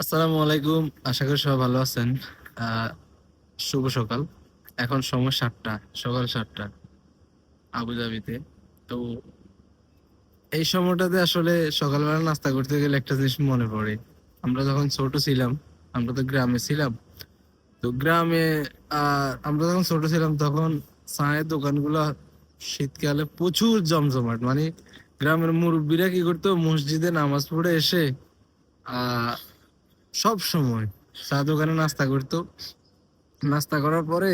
আসসালামু আলাইকুম, আশা করি সবাই ভালো আছেন। শুভ সকাল। এখন সময় সাতটা, সকাল সাতটা আবুধাবিতে। তো এই সময়টাতে আসলে সকালবেলা নাস্তা করতে গেলে একটা জিনিস মনে পড়ে। আমরা যখন ছোট ছিলাম, আমরা তো গ্রামে ছিলাম। তো গ্রামে আমরা যখন ছোট ছিলাম তখন চায়ের দোকানগুলো শীতকালে প্রচুর জমজমাট। মানে গ্রামের মুরব্বীরা কি করতো? মসজিদে নামাজ পড়ে এসে সব সময় চা দোকানে নাস্তা করতো। নাস্তা করার পরে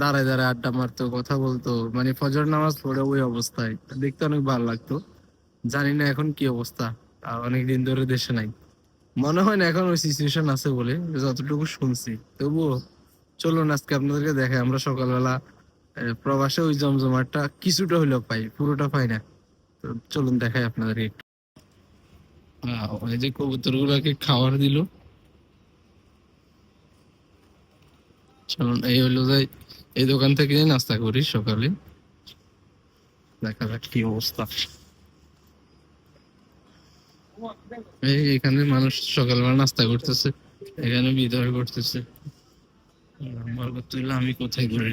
দাঁড়ায় দাঁড়ায় আড্ডা মারতো, কথা বলতো। মানে ফজর নামাজ পড়ে ওই অবস্থায়। দেখতে অনেক ভালো লাগতো। জানি না এখন কি অবস্থা অনেক দিন ধরে দেশে নাই। মনে হয় না এখন ওই সিচুয়েশন আছে বলে, যতটুকু শুনছি। তবুও চলুন, আজকে আপনাদেরকে দেখে আমরা সকালবেলা প্রবাসে ওই জমজমাটটা কিছুটা হলেও পাই, পুরোটা পাই না। চলুন দেখাই আপনাদেরকে একটু। ওই যে কবুতর গুলাকে খাবার দিল। চলুন, এই হলো যে এই দোকান থেকে নাস্তা করি সকালে। দেখা যাক কি অবস্থা। এই এখানে মানুষ সকালবেলা নাস্তা করতেছে, এখানে বিদায় করতেছে। আমার আমি কোথায় ঘুরে